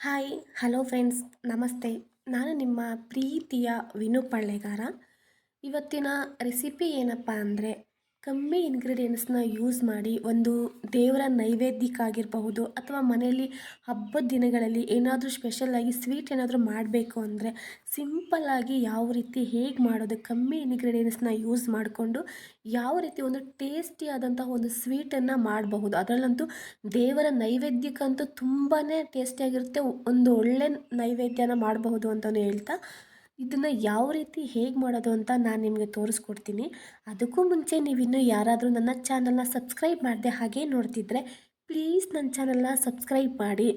Hi hello friends ನಮಸ್ತೆ ನಾನು ನಿಮ್ಮ ಪ್ರೀತಿಯ ವಿನು ಪಳ್ಳೆಗಾರ. ಇವತ್ತಿನ ರೆಸಿಪಿ ಏನಪ್ಪ ಅಂದರೆ ಕಮ್ಮಿ ಇಂಗ್ರೀಡಿಯೆಂಟ್ಸ್ನ ಯೂಸ್ ಮಾಡಿ ಒಂದು ದೇವರ ನೈವೇದ್ಯಕ್ಕಾಗಿರಬಹುದು ಅಥವಾ ಮನೆಯಲ್ಲಿ ಹಬ್ಬದ ದಿನಗಳಲ್ಲಿ ಏನಾದರೂ ಸ್ಪೆಷಲ್ಲಾಗಿ ಸ್ವೀಟ್ ಏನಾದರೂ ಮಾಡಬೇಕು ಅಂದರೆ ಸಿಂಪಲ್ಲಾಗಿ ಯಾವ ರೀತಿ ಹೇಗೆ ಮಾಡೋದು, ಕಮ್ಮಿ ಇಂಗ್ರೀಡಿಯೆಂಟ್ಸ್ನ ಯೂಸ್ ಮಾಡಿಕೊಂಡು ಯಾವ ರೀತಿ ಒಂದು ಟೇಸ್ಟಿಯಾದಂತಹ ಒಂದು ಸ್ವೀಟನ್ನು ಮಾಡಬಹುದು. ಅದರಲ್ಲಂತೂ ದೇವರ ನೈವೇದ್ಯಕ್ಕಂತೂ ತುಂಬಾ ಟೇಸ್ಟಿಯಾಗಿರುತ್ತೆ ಒಂದು ಒಳ್ಳೆ ನೈವೇದ್ಯನ ಮಾಡಬಹುದು ಅಂತಲೂ ಹೇಳ್ತಾ ಇದನ್ನು ಯಾವ ರೀತಿ ಹೇಗೆ ಮಾಡೋದು ಅಂತ ನಾನು ನಿಮಗೆ ತೋರಿಸ್ಕೊಡ್ತೀನಿ. ಅದಕ್ಕೂ ಮುಂಚೆ ನೀವಿನ್ನೂ ಯಾರಾದರೂ ನನ್ನ ಚಾನಲ್ನ ಸಬ್ಸ್ಕ್ರೈಬ್ ಮಾಡದೆ ಹಾಗೆ ನೋಡ್ತಿದ್ರೆ ಪ್ಲೀಸ್ ನನ್ನ ಚಾನಲ್ನ ಸಬ್ಸ್ಕ್ರೈಬ್ ಮಾಡಿ.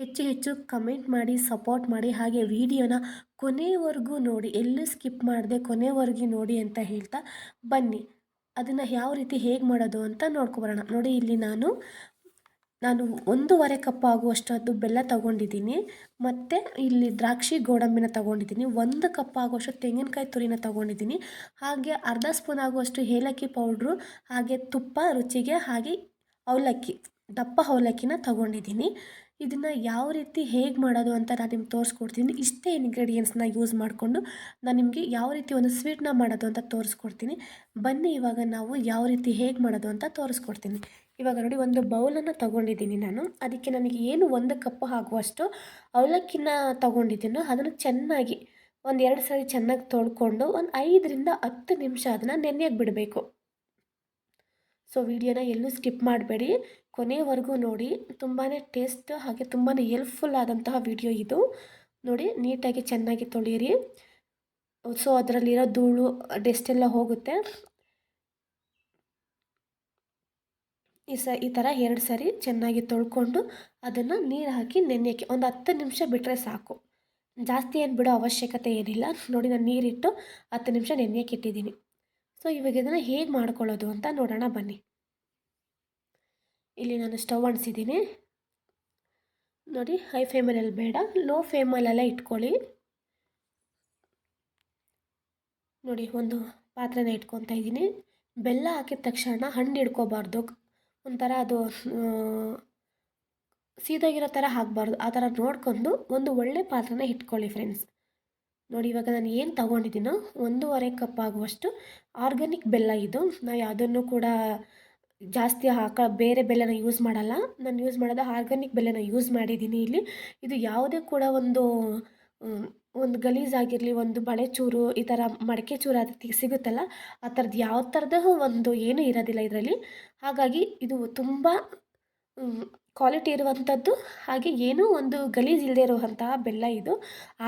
ಹೆಚ್ಚು ಹೆಚ್ಚು ಕಮೆಂಟ್ ಮಾಡಿ, ಸಪೋರ್ಟ್ ಮಾಡಿ, ಹಾಗೆ ವಿಡಿಯೋನ ಕೊನೆವರೆಗೂ ನೋಡಿ, ಎಲ್ಲೂ ಸ್ಕಿಪ್ ಮಾಡದೆ ಕೊನೆವರೆಗೂ ನೋಡಿ ಅಂತ ಹೇಳ್ತಾ ಬನ್ನಿ. ಅದನ್ನು ಯಾವ ರೀತಿ ಹೇಗೆ ಮಾಡೋದು ಅಂತ ನೋಡ್ಕೊಬರೋಣ ನೋಡಿ ಇಲ್ಲಿ ನಾನು ನಾನು ಒಂದೂವರೆ ಕಪ್ ಆಗುವಷ್ಟು ಬೆಲ್ಲ ತಗೊಂಡಿದ್ದೀನಿ. ಮತ್ತು ಇಲ್ಲಿ ದ್ರಾಕ್ಷಿ ಗೋಡಂಬಿನ ತಗೊಂಡಿದ್ದೀನಿ. ಒಂದು ಕಪ್ ಆಗುವಷ್ಟು ತೆಂಗಿನಕಾಯಿ ತುರಿನ ತಗೊಂಡಿದ್ದೀನಿ. ಹಾಗೆ ಅರ್ಧ ಸ್ಪೂನ್ ಆಗುವಷ್ಟು ಏಲಕ್ಕಿ ಪೌಡ್ರು, ಹಾಗೆ ತುಪ್ಪ, ರುಚಿಗೆ ಹಾಗೆ ಅವಲಕ್ಕಿ, ದಪ್ಪ ಅವಲಕ್ಕಿನ ತಗೊಂಡಿದ್ದೀನಿ. ಇದನ್ನು ಯಾವ ರೀತಿ ಹೇಗೆ ಮಾಡೋದು ಅಂತ ನಾನು ನಿಮ್ಗೆ ತೋರಿಸ್ಕೊಡ್ತೀನಿ. ಇಷ್ಟೇ ಇಂಗ್ರೀಡಿಯೆಂಟ್ಸ್ನ ಯೂಸ್ ಮಾಡಿಕೊಂಡು ನಾನು ನಿಮಗೆ ಯಾವ ರೀತಿ ಒಂದು ಸ್ವೀಟ್ನ ಮಾಡೋದು ಅಂತ ತೋರಿಸ್ಕೊಡ್ತೀನಿ. ಬನ್ನಿ ಇವಾಗ ನಾವು ಯಾವ ರೀತಿ ಹೇಗೆ ಮಾಡೋದು ಅಂತ ತೋರಿಸ್ಕೊಡ್ತೀನಿ. ಇವಾಗ ನೋಡಿ ಒಂದು ಬೌಲನ್ನು ತೊಗೊಂಡಿದ್ದೀನಿ ನಾನು. ಅದಕ್ಕೆ ನನಗೆ ಏನು ಒಂದು ಕಪ್ ಆಗುವಷ್ಟು ಅವಲಕ್ಕಿನ ತೊಗೊಂಡಿದ್ದೀನಿ. ಅದನ್ನು ಚೆನ್ನಾಗಿ ಒಂದು ಎರಡು ಸಾರಿ ಚೆನ್ನಾಗಿ ತೊಳ್ಕೊಂಡು ಒಂದು ಐದರಿಂದ ಹತ್ತು ನಿಮಿಷ ಅದನ್ನು ನೆನೆಯಕ್ಕೆ ಬಿಡಬೇಕು. ಸೊ ವಿಡಿಯೋನ ಎಲ್ಲೂ ಸ್ಕಿಪ್ ಮಾಡಬೇಡಿ. ಕೊನೆವರೆಗೂ ನೋಡಿ ತುಂಬಾ ಟೇಸ್ಟ್ ಹಾಗೆ ತುಂಬಾ ಹೆಲ್ಪ್ಫುಲ್ ಆದಂತಹ ವಿಡಿಯೋ ಇದು. ನೋಡಿ, ನೀಟಾಗಿ ಚೆನ್ನಾಗಿ ತೊಳೆಯಿರಿ. ಸೊ ಅದರಲ್ಲಿರೋ ಧೂಳು ಡೆಸ್ಟ್ ಎಲ್ಲ ಹೋಗುತ್ತೆ. ಈ ಸ, ಈ ಥರ ಎರಡು ಸರಿ ಚೆನ್ನಾಗಿ ತೊಳ್ಕೊಂಡು ಅದನ್ನು ನೀರು ಹಾಕಿ ನೆನೆಯೋಕ್ಕೆ ಒಂದು ಹತ್ತು ನಿಮಿಷ ಬಿಟ್ಟರೆ ಸಾಕು. ಜಾಸ್ತಿ ಏನು ಬಿಡೋ ಅವಶ್ಯಕತೆ ಏನಿಲ್ಲ. ನೋಡಿ ನಾನು ನೀರಿಟ್ಟು ಹತ್ತು ನಿಮಿಷ ನೆನೆಯೋಕ್ಕೆ ಇಟ್ಟಿದ್ದೀನಿ. ಸೊ, ಇವಾಗ ಇದನ್ನು ಹೇಗೆ ಮಾಡ್ಕೊಳ್ಳೋದು ಅಂತ ನೋಡೋಣ ಬನ್ನಿ. ಇಲ್ಲಿ ನಾನು ಸ್ಟವ್ ಅಣಿಸಿದ್ದೀನಿ ನೋಡಿ, ಹೈ ಫ್ಲೇಮಲ್ಲಿ ಬೇಡ. ಲೋ ಫ್ಲೇಮಲ್ಲೆಲ್ಲ ಇಟ್ಕೊಳ್ಳಿ. ನೋಡಿ, ಒಂದು ಪಾತ್ರೆನ ಇಟ್ಕೊತಾ ಇದ್ದೀನಿ. ಬೆಲ್ಲ ಹಾಕಿದ ತಕ್ಷಣ ಹಣ್ಣು ಹಿಡ್ಕೋಬಾರ್ದು. ಒಂಥರ ಅದು ಸೀದೋಗಿರೋ ಥರ ಹಾಕ್ಬಾರ್ದು ಆ ಥರ ನೋಡ್ಕೊಂಡು ಒಂದು ಒಳ್ಳೆ ಪಾತ್ರೆನ ಇಟ್ಕೊಳ್ಳಿ ಫ್ರೆಂಡ್ಸ್ ನೋಡಿ, ಇವಾಗ ನಾನು ಏನು ತೊಗೊಂಡಿದ್ದೀನೋ ಒಂದೂವರೆ ಕಪ್ ಆಗುವಷ್ಟು ಆರ್ಗ್ಯಾನಿಕ್ ಬೆಲ್ಲ ಇದು. ನಾವು ಯಾವುದನ್ನು ಕೂಡ ಜಾಸ್ತಿ ಹಾಕ, ಬೇರೆ ಬೆಲ್ಲನ ಯೂಸ್ ಮಾಡಲ್ಲ. ನಾನು ಯೂಸ್ ಮಾಡೋದು ಆರ್ಗ್ಯಾನಿಕ್ ಬೆಲ್ಲನ ಯೂಸ್ ಮಾಡಿದ್ದೀನಿ ಇಲ್ಲಿ. ಇದು ಯಾವುದೇ ಕೂಡ ಒಂದು ಒಂದು ಗಲೀಜಾಗಿರಲಿ ಒಂದು ಬಳೆ ಚೂರು, ಈ ಥರ ಮಡಕೆ ಚೂರು ಅದು ಸಿಗುತ್ತಲ್ಲ, ಆ ಥರದ್ದು ಯಾವ ಥರದ ಒಂದು ಏನೂ ಇರೋದಿಲ್ಲ ಇದರಲ್ಲಿ. ಹಾಗಾಗಿ ಇದು ತುಂಬ ಕ್ವಾಲಿಟಿ ಇರುವಂಥದ್ದು ಹಾಗೆ ಏನೂ ಒಂದು ಗಲೀಜು ಇಲ್ಲದೆ ಇರುವಂತಹ ಬೆಲ್ಲ ಇದು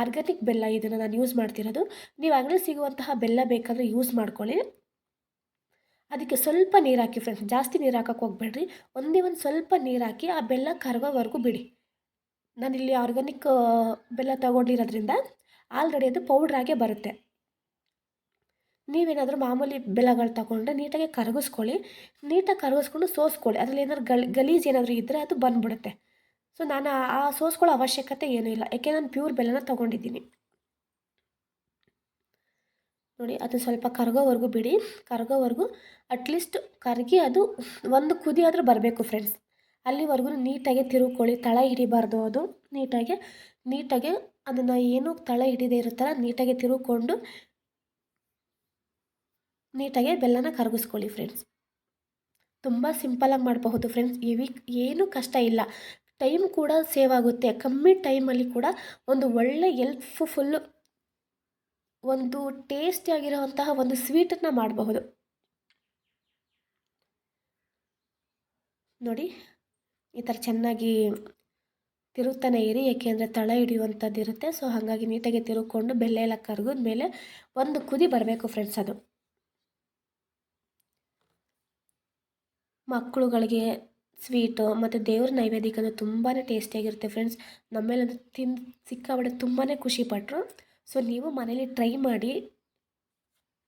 ಆರ್ಗ್ಯಾನಿಕ್ ಬೆಲ್ಲ ಇದನ್ನು ನಾನು ಯೂಸ್ ಮಾಡ್ತಿರೋದು. ನೀವು ಅಂಗಡಿ ಸಿಗುವಂತಹ ಬೆಲ್ಲ ಬೇಕಾದರೆ ಯೂಸ್ ಮಾಡ್ಕೊಳ್ಳಿ. ಅದಕ್ಕೆ ಸ್ವಲ್ಪ ನೀರು ಹಾಕಿ ಫ್ರೆಂಡ್ಸ್ ಜಾಸ್ತಿ ನೀರು ಹಾಕೋಕೆ ಹೋಗ್ಬೇಡ್ರಿ. ಒಂದೇ ಒಂದು ಸ್ವಲ್ಪ ನೀರು ಹಾಕಿ ಆ ಬೆಲ್ಲ ಕರಗೋವರೆಗೂ ಬಿಡಿ. ನಾನಿಲ್ಲಿ ಆರ್ಗ್ಯಾನಿಕ್ ಬೆಲ್ಲ ತಗೊಂಡಿರೋದ್ರಿಂದ ಆಲ್ರೆಡಿ ಅದು ಪೌಡ್ರಾಗೆ ಬರುತ್ತೆ. ನೀವೇನಾದರೂ ಮಾಮೂಲಿ ಬೆಲ್ಲಗಳು ತಗೊಂಡ್ರೆ ನೀಟಾಗಿ ಕರಗಿಸ್ಕೊಳ್ಳಿ. ನೀಟಾಗಿ ಕರಗಿಸ್ಕೊಂಡು ಸೋಸ್ಕೊಳ್ಳಿ. ಅದರಲ್ಲಿ ಏನಾದ್ರು ಗಲ್, ಗಲೀಜು ಏನಾದರೂ ಇದ್ದರೆ ಅದು ಬಂದ್ಬಿಡುತ್ತೆ. ಸೊ ನಾನು ಆ ಸೋಸ್ಕೊಳ್ಳೋ ಅವಶ್ಯಕತೆ ಏನೂ ಇಲ್ಲ. ಯಾಕೆ ನಾನು ಪ್ಯೂರ್ ಬೆಲ್ಲನ ತೊಗೊಂಡಿದ್ದೀನಿ. ನೋಡಿ, ಅದು ಸ್ವಲ್ಪ ಕರಗೋವರೆಗೂ ಬಿಡಿ. ಕರಗೋವರೆಗೂ ಅಟ್ಲೀಸ್ಟ್ ಕರಗಿ ಅದು ಒಂದು ಕುದಿ ಆದರೂ ಬರಬೇಕು ಫ್ರೆಂಡ್ಸ್ ಅಲ್ಲಿವರೆಗೂ ನೀಟಾಗಿ ತಿರುಗ್ಕೊಳ್ಳಿ ತಳ ಹಿಡಿಬಾರ್ದು ಅದು. ನೀಟಾಗಿ ನೀಟಾಗಿ ಅದನ್ನು ಏನು ತಳ ಹಿಡಿದೇ ಇರುತ್ತಲ್ಲ, ನೀಟಾಗಿ ತಿರುಕೊಂಡು ನೀಟಾಗಿ ಬೆಲ್ಲನ ಕರಗಿಸ್ಕೊಳ್ಳಿ ಫ್ರೆಂಡ್ಸ್ ತುಂಬ ಸಿಂಪಲಾಗಿ ಮಾಡಬಹುದು ಫ್ರೆಂಡ್ಸ್ ಇವಿ ಏನೂ ಕಷ್ಟ ಇಲ್ಲ. ಟೈಮ್ ಕೂಡ ಸೇವ್ ಆಗುತ್ತೆ. ಕಮ್ಮಿ ಟೈಮಲ್ಲಿ ಕೂಡ ಒಂದು ಒಳ್ಳೆ ಹೆಲ್ಪ್ಫುಲ್ ಒಂದು ಟೇಸ್ಟಿಯಾಗಿರುವಂತಹ ಒಂದು ಸ್ವೀಟನ್ನು ಮಾಡಬಹುದು. ನೋಡಿ. ಈ ಥರ ಚೆನ್ನಾಗಿ ತಿರುಗ್ತಾನೆ ಇರಿ ಏಕೆಂದರೆ ತಳ ಹಿಡಿಯುವಂಥದ್ದು ಇರುತ್ತೆ. ಸೊ ಹಾಗಾಗಿ ನೀಟಾಗಿ ತಿರುಗಿಕೊಂಡು ಬೆಲ್ಲ ಎಲ್ಲ ಕರಗಿದ ಮೇಲೆ ಒಂದು ಕುದಿ ಬರಬೇಕು ಫ್ರೆಂಡ್ಸ್ ಅದು. ಮಕ್ಕಳುಗಳಿಗೆ ಸ್ವೀಟು ಮತ್ತು ದೇವ್ರ ನೈವೇದ್ಯಕ್ಕೆ ಅಂದರೆ ತುಂಬಾ ಟೇಸ್ಟಿಯಾಗಿರುತ್ತೆ ಫ್ರೆಂಡ್ಸ್ ನಮ್ಮೇಲಂತೂ ತಿಂದು ಸಿಕ್ಕಾಬಟ್ಟೆ ತುಂಬಾ ಖುಷಿಪಟ್ಟರು ಸೊ ನೀವು ಮನೇಲಿ ಟ್ರೈ ಮಾಡಿ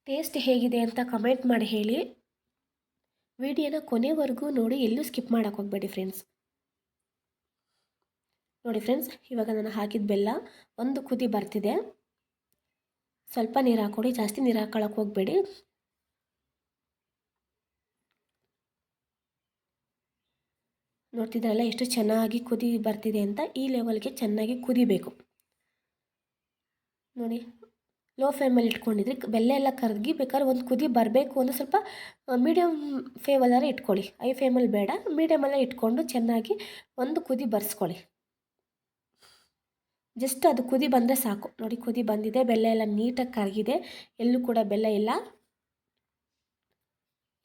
ಟೇಸ್ಟ್ ಹೇಗಿದೆ ಅಂತ ಕಮೆಂಟ್ ಮಾಡಿ ಹೇಳಿ. ವಿಡಿಯೋನ ಕೊನೆವರೆಗೂ ನೋಡಿ, ಎಲ್ಲೂ ಸ್ಕಿಪ್ ಮಾಡೋಕ್ಕೆ ಹೋಗ್ಬೇಡಿ ಫ್ರೆಂಡ್ಸ್ ನೋಡಿ ಫ್ರೆಂಡ್ಸ್ ಇವಾಗ ನಾನು ಹಾಕಿದ ಬೆಲ್ಲ ಒಂದು ಕುದಿ ಬರ್ತಿದೆ. ಸ್ವಲ್ಪ ನೀರು ಹಾಕ್ಕೊಡಿ, ಜಾಸ್ತಿ ನೀರು ಹಾಕೊಳಕ್ಕೆ ಹೋಗಬೇಡಿ. ನೋಡ್ತಿದ್ರಲ್ಲ ಎಷ್ಟು ಚೆನ್ನಾಗಿ ಕುದಿ ಬರ್ತಿದೆ ಅಂತ ಈ ಲೆವೆಲ್ಗೆ ಚೆನ್ನಾಗಿ ಕುದಿಬೇಕು. ನೋಡಿ ಲೋ ಫ್ಲೇಮಲ್ಲಿ ಇಟ್ಕೊಂಡಿದ್ರೆ ಬೆಲ್ಲ ಎಲ್ಲ ಕರಗಿ ಬೇಕಾದ್ರೆ ಒಂದು ಕುದಿ ಬರಬೇಕು ಅಂದರೆ ಸ್ವಲ್ಪ ಮೀಡಿಯಮ್ ಫ್ಲೇಮಲ್ಲಾರೆ ಇಟ್ಕೊಳ್ಳಿ. ಐ ಫ್ಲೇಮಲ್ಲಿ ಬೇಡ ಮೀಡಿಯಮಲ್ಲೇ ಇಟ್ಕೊಂಡು ಚೆನ್ನಾಗಿ ಒಂದು ಕುದಿ ಬರ್ಸ್ಕೊಳ್ಳಿ. ಜಸ್ಟ್ ಅದು ಕುದಿ ಬಂದರೆ ಸಾಕು. ನೋಡಿ ಕುದಿ ಬಂದಿದೆ, ಬೆಲ್ಲ ಎಲ್ಲ ನೀಟಾಗಿ ಕರಗಿದೆ. ಎಲ್ಲೂ ಕೂಡ ಬೆಲ್ಲ ಇಲ್ಲ.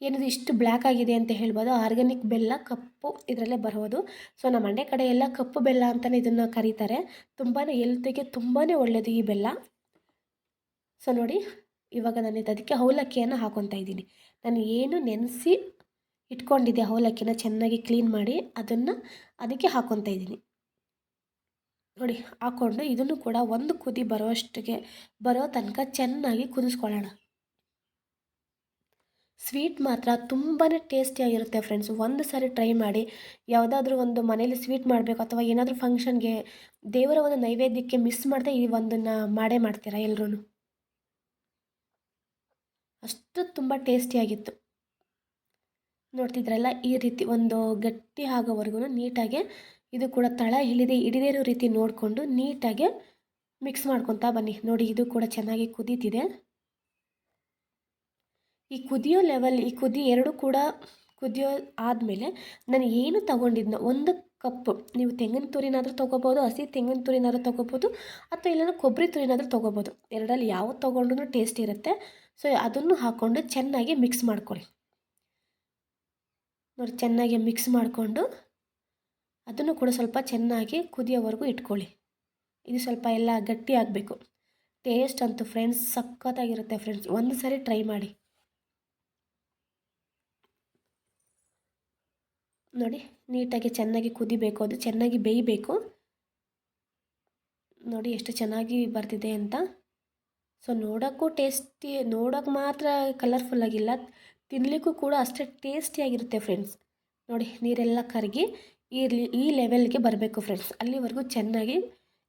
ಏನಿದು ಇಷ್ಟು ಬ್ಲ್ಯಾಕ್ ಆಗಿದೆ ಅಂತ ಹೇಳ್ಬೋದು. ಆರ್ಗ್ಯಾನಿಕ್ ಬೆಲ್ಲ, ಕಪ್ಪು ಇದರಲ್ಲೇ ಬರೋದು. ಸೊ ನಮ್ಮ ಮಂಡ್ಯ ಕಡೆ ಎಲ್ಲ ಕಪ್ಪು ಬೆಲ್ಲ ಅಂತಲೇ ಇದನ್ನು ಕರೀತಾರೆ. ತುಂಬಾ ಎಲ್ತಿಗೆ ತುಂಬಾ ಒಳ್ಳೆಯದು ಈ ಬೆಲ್ಲ. ಸೊ ನೋಡಿ, ಇವಾಗ ನಾನು ಅದಕ್ಕೆ ಅವಲಕ್ಕಿಯನ್ನು ಹಾಕೊತಾ ಇದ್ದೀನಿ. ನಾನು ಏನು ನೆನೆಸಿ ಇಟ್ಕೊಂಡಿದ್ದೆ ಅವಲಕ್ಕಿನ ಚೆನ್ನಾಗಿ ಕ್ಲೀನ್ ಮಾಡಿ, ಅದನ್ನು ಅದಕ್ಕೆ ಹಾಕೊತಾ ಇದ್ದೀನಿ. ನೋಡಿ ಹಾಕ್ಕೊಂಡು ಇದನ್ನು ಕೂಡ ಒಂದು ಕುದಿ ಬರೋಷ್ಟಿಗೆ ಬರೋ ತನಕ ಚೆನ್ನಾಗಿ ಕುದಿಸ್ಕೊಳ್ಳೋಣ. ಸ್ವೀಟ್ ಮಾತ್ರ ತುಂಬಾ ಟೇಸ್ಟಿಯಾಗಿರುತ್ತೆ ಫ್ರೆಂಡ್ಸ್. ಒಂದು ಸಾರಿ ಟ್ರೈ ಮಾಡಿ. ಯಾವುದಾದ್ರೂ ಒಂದು ಮನೇಲಿ ಸ್ವೀಟ್ ಮಾಡಬೇಕು ಅಥವಾ ಏನಾದರೂ ಫಂಕ್ಷನ್ಗೆ ದೇವರ ಒಂದು ನೈವೇದ್ಯಕ್ಕೆ ಮಿಸ್ ಮಾಡದೆ ಈ ಒಂದನ್ನು ಮಾಡೇ ಮಾಡ್ತೀರಾ ಎಲ್ಲರೂ ಅಷ್ಟು ತುಂಬ ಟೇಸ್ಟಿಯಾಗಿತ್ತು. ನೋಡ್ತಿದ್ರಲ್ಲ, ಈ ರೀತಿ ಒಂದು ಗಟ್ಟಿ ಆಗೋವರೆಗೂ ನೀಟಾಗಿ ಇದು ಕೂಡ ತಳ ಹಿಡಿದೇ ಇರೋ ರೀತಿ ನೋಡಿಕೊಂಡು ನೀಟಾಗಿ ಮಿಕ್ಸ್ ಮಾಡ್ಕೊತಾ ಬನ್ನಿ. ನೋಡಿ, ಇದು ಕೂಡ ಚೆನ್ನಾಗಿ ಕುದೀತಿದೆ. ಈ ಕುದಿಯೋ ಲೆವೆಲ್ ಈ ಕುದಿ ಎರಡು ಕೂಡ ಕುದಿಯೋ ಆದಮೇಲೆ ನಾನು ಏನು ತಗೊಂಡಿದ್ನೋ, ಒಂದು ಕಪ್ಪು ನೀವು ತೆಂಗಿನ ತುರಿನಾದರೂ ತೊಗೋಬೋದು, ಹಸಿ ತೆಂಗಿನ ತುರಿನಾದರೂ ತೊಗೋಬೋದು, ಅಥವಾ ಇಲ್ಲಾಂದ್ರೆ ಕೊಬ್ಬರಿ ತುರಿನಾದರೂ ತೊಗೋಬೋದು. ಎರಡರಲ್ಲಿ ಯಾವುದು ತೊಗೊಂಡ್ರೂ ಟೇಸ್ಟ್ ಇರುತ್ತೆ. ಸೊ ಅದನ್ನು ಹಾಕ್ಕೊಂಡು ಚೆನ್ನಾಗಿ ಮಿಕ್ಸ್ ಮಾಡ್ಕೊಳ್ಳಿ. ನೋಡಿ, ಚೆನ್ನಾಗಿ ಮಿಕ್ಸ್ ಮಾಡಿಕೊಂಡು ಅದನ್ನು ಕೂಡ ಸ್ವಲ್ಪ ಚೆನ್ನಾಗಿ ಕುದಿಯೋವರೆಗೂ ಇಟ್ಕೊಳ್ಳಿ. ಇದು ಸ್ವಲ್ಪ ಎಲ್ಲ ಗಟ್ಟಿ ಆಗಬೇಕು. ಟೇಸ್ಟ್ ಅಂತೂ ಫ್ರೆಂಡ್ಸ್ ಸಖತ್ತಾಗಿರುತ್ತೆ ಫ್ರೆಂಡ್ಸ್. ಒಂದು ಸಾರಿ ಟ್ರೈ ಮಾಡಿ. ನೋಡಿ, ನೀಟಾಗಿ ಚೆನ್ನಾಗಿ ಕುದಿಬೇಕು. ಅದು ಚೆನ್ನಾಗಿ ಬೇಯಬೇಕು. ನೋಡಿ, ಎಷ್ಟು ಚೆನ್ನಾಗಿ ಬರ್ತಿದೆ ಅಂತ. ಸೊ, ನೋಡೋಕ್ಕೂ ಟೇಸ್ಟಿ, ನೋಡೋಕೆ ಮಾತ್ರ ಕಲರ್ಫುಲ್ ಆಗಿಲ್ಲ. ತಿನ್ನಲಿಕ್ಕೂ ಕೂಡ ಅಷ್ಟೇ ಟೇಸ್ಟಿಯಾಗಿರುತ್ತೆ ಫ್ರೆಂಡ್ಸ್. ನೋಡಿ, ನೀರೆಲ್ಲ ಕರಗಿ ಈ ಈ ಲೆವೆಲ್ಗೆ ಬರಬೇಕು ಫ್ರೆಂಡ್ಸ್ ಅಲ್ಲಿವರೆಗೂ ಚೆನ್ನಾಗಿ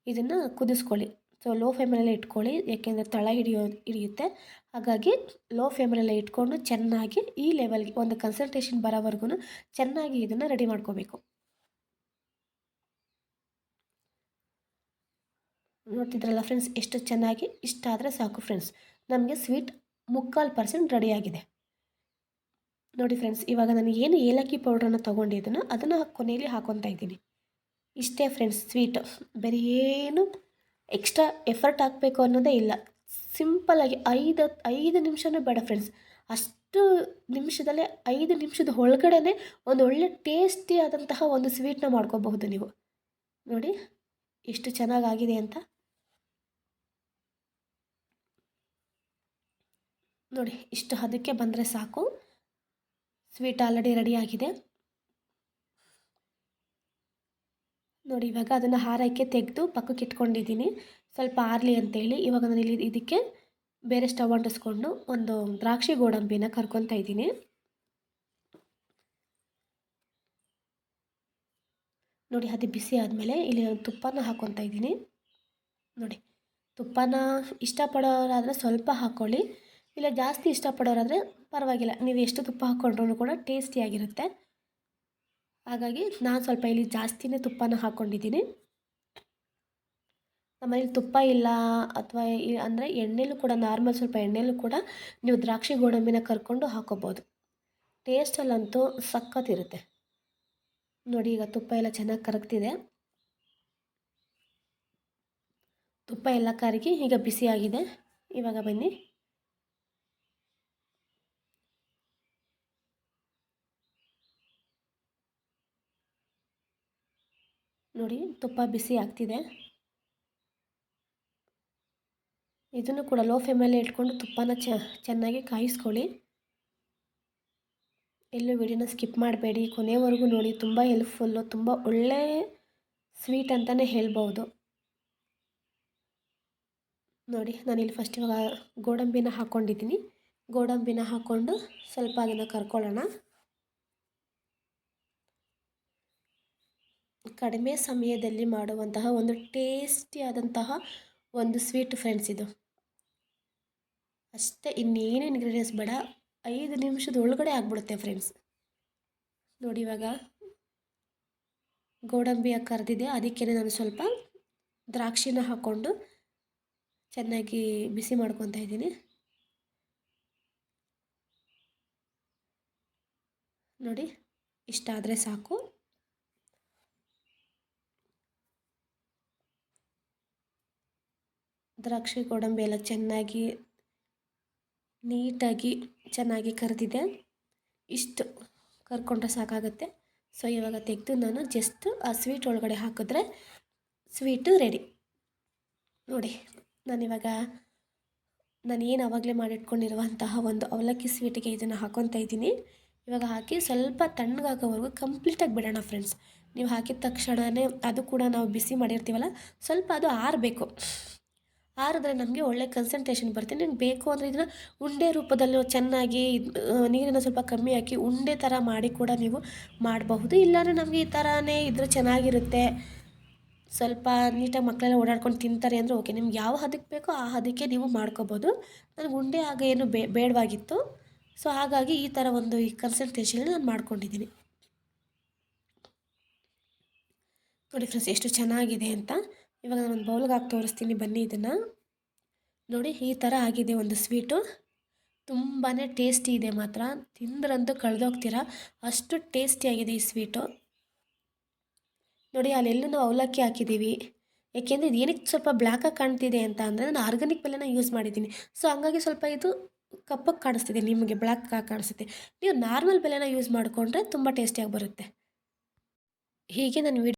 ಇದನ್ನು ಕುದಿಸ್ಕೊಳ್ಳಿ. ಸೊ ಲೋ ಫ್ಲೇಮಲ್ಲೇ ಇಟ್ಕೊಳ್ಳಿ. ಯಾಕೆಂದರೆ ತಳ ಹಿಡಿಯೋ, ಹಿಡಿಯುತ್ತೆ. ಹಾಗಾಗಿ ಲೋ ಫ್ಲೇಮಲ್ಲೇ ಇಟ್ಕೊಂಡು ಚೆನ್ನಾಗಿ ಈ ಲೆವೆಲ್ಗೆ ಒಂದು ಕನ್ಸಲ್ಟೇಷನ್ ಬರೋವರೆಗೂ ಚೆನ್ನಾಗಿ ಇದನ್ನು ರೆಡಿ ಮಾಡ್ಕೋಬೇಕು. ನೋಡ್ತಿದ್ರಲ್ಲ ಫ್ರೆಂಡ್ಸ್ ಎಷ್ಟು ಚೆನ್ನಾಗಿ, ಇಷ್ಟ ಆದರೆ ಸಾಕು ಫ್ರೆಂಡ್ಸ್ ನಮಗೆ ಸ್ವೀಟ್ ಮುಕ್ಕಾಲು ಪರ್ಸೆಂಟ್ ರೆಡಿಯಾಗಿದೆ ನೋಡಿ ಫ್ರೆಂಡ್ಸ್ ಇವಾಗ ನಾನು ಏನು ಏಲಕ್ಕಿ ಪೌಡ್ರನ್ನು ತೊಗೊಂಡಿದ್ದೀನೋ ಅದನ್ನು ಕೊನೆಯಲ್ಲಿ ಹಾಕೊತಾ ಇದ್ದೀನಿ. ಇಷ್ಟೇ ಫ್ರೆಂಡ್ಸ್ ಸ್ವೀಟ್ ಬೇರೆ ಏನು ಎಕ್ಸ್ಟ್ರಾ ಎಫರ್ಟ್ ಹಾಕಬೇಕು ಅನ್ನೋದೇ ಇಲ್ಲ. ಸಿಂಪಲ್ಲಾಗಿ ಐದು ಐದು ನಿಮಿಷನೂ ಬೇಡ ಫ್ರೆಂಡ್ಸ್ ಅಷ್ಟು ನಿಮಿಷದಲ್ಲೇ ಐದು ನಿಮಿಷದ ಒಳಗಡೆ ಒಂದು ಒಳ್ಳೆ ಟೇಸ್ಟಿ ಆದಂತಹ ಒಂದು ಸ್ವೀಟ್ನ ಮಾಡ್ಕೋಬಹುದು ನೀವು. ನೋಡಿ, ಎಷ್ಟು ಚೆನ್ನಾಗಾಗಿದೆ ಅಂತ. ನೋಡಿ, ಇಷ್ಟು ಹದಕ್ಕೆ ಬಂದರೆ ಸಾಕು. ಸ್ವೀಟ್ ಆಲ್ರೆಡಿ ರೆಡಿಯಾಗಿದೆ ನೋಡಿ, ಇವಾಗ ಅದನ್ನು ಹಾರೈಕೆ ತೆಗೆದು ಪಕ್ಕಕ್ಕೆ ಇಟ್ಕೊಂಡಿದ್ದೀನಿ. ಸ್ವಲ್ಪ ಆರಲಿ ಅಂತೇಳಿ ಇವಾಗ ನಾನು ಇಲ್ಲಿ ಇದಕ್ಕೆ ಬೇರೆ ಸ್ಟವ್ ಅಂಟಿಸ್ಕೊಂಡು ಒಂದು ದ್ರಾಕ್ಷಿ ಗೋಡಂಬಿನ ಕರ್ಕೊತಾ ಇದ್ದೀನಿ. ನೋಡಿ ಅದು ಬಿಸಿ ಆದಮೇಲೆ ಇಲ್ಲಿ ನಾನು ತುಪ್ಪನ ಹಾಕ್ಕೊತಾ ಇದ್ದೀನಿ. ನೋಡಿ, ತುಪ್ಪನ ಇಷ್ಟಪಡೋರಾದರೆ ಸ್ವಲ್ಪ ಹಾಕ್ಕೊಳ್ಳಿ ಇಲ್ಲ, ಜಾಸ್ತಿ ಇಷ್ಟಪಡೋರಾದರೆ ಪರವಾಗಿಲ್ಲ. ನೀವು ಎಷ್ಟು ತುಪ್ಪ ಹಾಕ್ಕೊಂಡ್ರೂ ಕೂಡ ಟೇಸ್ಟಿಯಾಗಿರುತ್ತೆ ಹಾಗಾಗಿ ನಾನು ಸ್ವಲ್ಪ ಇಲ್ಲಿ ಜಾಸ್ತಿನೇ ತುಪ್ಪನ ಹಾಕ್ಕೊಂಡಿದ್ದೀನಿ ನಮ್ಮನೇಲಿ ತುಪ್ಪ ಇಲ್ಲ ಅಥವಾ ಅಂದರೆ ಎಣ್ಣೆಲೂ ಕೂಡ ನಾರ್ಮಲ್ ಸ್ವಲ್ಪ ಎಣ್ಣೆಲೂ ಕೂಡ ನೀವು ದ್ರಾಕ್ಷಿ ಗೋಡಂಬಿನ ಕರ್ಕೊಂಡು ಹಾಕೋಬೋದು. ಟೇಸ್ಟಲ್ಲಂತೂ ಸಖತ್ತಿರುತ್ತೆ ನೋಡಿ ಈಗ ತುಪ್ಪ ಎಲ್ಲ ಚೆನ್ನಾಗಿ ಕರಗ್ತಿದೆ. ತುಪ್ಪ ಎಲ್ಲ ಕರಗಿ ಈಗ ಬಿಸಿಯಾಗಿದೆ. ಇವಾಗ ಬನ್ನಿ. ನೋಡಿ, ತುಪ್ಪ ಬಿಸಿ ಆಗ್ತಿದೆ. ಇದನ್ನು ಕೂಡ ಲೋ ಫ್ಲೇಮಲ್ಲಿ ಇಟ್ಕೊಂಡು ತುಪ್ಪನ ಚೆನ್ನಾಗಿ ಕಾಯಿಸ್ಕೊಳ್ಳಿ. ಎಲ್ಲೂ ವಿಡಿಯೋನ ಸ್ಕಿಪ್ ಮಾಡಬೇಡಿ. ಕೊನೆವರೆಗೂ ನೋಡಿ, ತುಂಬ ಹೆಲ್ಪ್ಫುಲ್ಲು ತುಂಬ ಒಳ್ಳೆ ಸ್ವೀಟ್ ಅಂತಲೇ ಹೇಳ್ಬೋದು ನೋಡಿ ನಾನು ಇಲ್ಲಿ ಫಸ್ಟ್ ಇವಾಗ ಗೋಡಂಬಿನ ಹಾಕ್ಕೊಂಡಿದ್ದೀನಿ ಗೋಡಂಬಿನ ಹಾಕ್ಕೊಂಡು ಸ್ವಲ್ಪ ಅದನ್ನು ಕರ್ಕೊಳ್ಳೋಣ. ಕಡಿಮೆ ಸಮಯದಲ್ಲಿ ಮಾಡುವಂತಹ ಒಂದು ಟೇಸ್ಟಿಯಾದಂತಹ ಒಂದು ಸ್ವೀಟ್ ಫ್ರೆಂಡ್ಸ್ ಇದು. ಅಷ್ಟೇ, ಇನ್ನೇನು ಇಂಗ್ರೀಡಿಯೆಂಟ್ಸ್ ಬೇಡ. ಐದು ನಿಮಿಷದ ಒಳಗಡೆ ಆಗಿಬಿಡುತ್ತೆ ಫ್ರೆಂಡ್ಸ್ ನೋಡಿ ಇವಾಗ ಗೋಡಂಬಿಯ ಕರೆದಿದೆ. ಅದಕ್ಕೆ ನಾನು ಸ್ವಲ್ಪ ದ್ರಾಕ್ಷಿನ ಹಾಕ್ಕೊಂಡು ಚೆನ್ನಾಗಿ ಬಿಸಿ ಮಾಡ್ಕೊತಾ ಇದ್ದೀನಿ. ನೋಡಿ ಇಷ್ಟ ಆದರೆ ಸಾಕು. ದ್ರಾಕ್ಷಿ ಗೋಡಂಬಿ ಎಲ್ಲ ಚೆನ್ನಾಗಿ ನೀಟಾಗಿ ಚೆನ್ನಾಗಿ ಕರೆದಿದೆ. ಇಷ್ಟು ಕರ್ಕೊಂಡ್ರೆ ಸಾಕಾಗುತ್ತೆ. ಸೊ ಇವಾಗ ತೆಗೆದು ನಾನು ಜಸ್ಟ್ ಆ ಸ್ವೀಟ್ ಒಳಗಡೆ ಹಾಕಿದ್ರೆ ಸ್ವೀಟು ರೆಡಿ ನೋಡಿ ನಾನಿವಾಗ ನಾನು ಏನು ಆವಾಗಲೇ ಮಾಡಿಟ್ಕೊಂಡಿರುವಂತಹ ಒಂದು ಅವಲಕ್ಕಿ ಸ್ವೀಟಿಗೆ ಇದನ್ನು ಹಾಕೊತಾ ಇದ್ದೀನಿ. ಇವಾಗ ಹಾಕಿ ಸ್ವಲ್ಪ ತಣ್ಣಗಾಗೋವರೆಗೂ ಕಂಪ್ಲೀಟಾಗಿ ಬಿಡೋಣ ಫ್ರೆಂಡ್ಸ್ ನೀವು ಹಾಕಿದ ತಕ್ಷಣವೇ ಅದು ಕೂಡ ನಾವು ಬಿಸಿ ಮಾಡಿರ್ತೀವಲ್ಲ, ಸ್ವಲ್ಪ ಅದು ಆರಬೇಕು. ಆರಿದ್ರೆ ನಮಗೆ ಒಳ್ಳೆ ಕನ್ಸಂಟ್ರೇಷನ್ ಬರುತ್ತೆ. ನಿಮ್ಗೆ ಬೇಕು ಅಂದರೆ ಇದನ್ನು ಉಂಡೆ ರೂಪದಲ್ಲಿ ಚೆನ್ನಾಗಿ ನೀರನ್ನು ಸ್ವಲ್ಪ ಕಮ್ಮಿ ಹಾಕಿ ಉಂಡೆ ಥರ ಮಾಡಿ ಕೂಡ ನೀವು ಮಾಡಬಹುದು. ಇಲ್ಲಾಂದರೆ ನಮಗೆ ಈ ಥರನೇ ಇದ್ದರೆ ಚೆನ್ನಾಗಿರುತ್ತೆ. ಸ್ವಲ್ಪ ನೀಟಾಗಿ ಮಕ್ಕಳೆಲ್ಲ ಓಡಾಡ್ಕೊಂಡು ತಿಂತಾರೆ ಅಂದರೆ ಓಕೆ ನಿಮ್ಗೆ ಯಾವ ಹದಕ್ಕೆ ಬೇಕೋ ಆ ಹದಕ್ಕೆ ನೀವು ಮಾಡ್ಕೋಬೋದು. ನನಗೆ ಉಂಡೆ ಆಗ ಏನು ಬೇ, ಬೇಡವಾಗಿತ್ತು. ಸೊ ಹಾಗಾಗಿ ಈ ಥರ ಒಂದು ಈ ಕನ್ಸಂಟ್ರೇಷನ್ ನಾನು ಮಾಡ್ಕೊಂಡಿದ್ದೀನಿ. ನೋಡಿ ಫ್ರೆಂಡ್ಸ್ ಎಷ್ಟು ಚೆನ್ನಾಗಿದೆ ಅಂತ. ಇವಾಗ ನಾನು ಒಂದು ಬೌಲ್ಗೆ ಹಾಕಿ ತೋರಿಸ್ತೀನಿ, ಬನ್ನಿ ಇದನ್ನು. ನೋಡಿ, ಈ ಥರ ಆಗಿದೆ ಒಂದು ಸ್ವೀಟು ತುಂಬಾ ಟೇಸ್ಟಿ ಇದೆ ಮಾತ್ರ. ತಿಂದ್ರಂತೂ ಕಳೆದೋಗ್ತೀರಾ? ಅಷ್ಟು ಟೇಸ್ಟಿಯಾಗಿದೆ ಈ ಸ್ವೀಟು ನೋಡಿ ಅಲ್ಲೆಲ್ಲೂ ನಾವು ಅವಲಕ್ಕಿ ಹಾಕಿದ್ದೀವಿ ಏಕೆಂದರೆ ಇದು ಏನಕ್ಕೆ ಸ್ವಲ್ಪ ಬ್ಲ್ಯಾಕಾಗಿ ಕಾಣ್ತಿದೆ ಅಂತ ಅಂದರೆ ನಾನು ಆರ್ಗಾನಿಕ್ ಬೆಲೆನ ಯೂಸ್ ಮಾಡಿದ್ದೀನಿ. ಸೊ ಹಂಗಾಗಿ ಸ್ವಲ್ಪ ಇದು ಕಪ್ಪಕ್ಕೆ ಕಾಣಿಸ್ತಿದೆ, ನಿಮಗೆ ಬ್ಲ್ಯಾಕ್ ಕಾಣಿಸುತ್ತೆ. ನೀವು ನಾರ್ಮಲ್ ಬೆಲೆನ ಯೂಸ್ ಮಾಡಿಕೊಂಡ್ರೆ ತುಂಬ ಟೇಸ್ಟಿಯಾಗಿ ಬರುತ್ತೆ. ಹೀಗೆ ನಾನು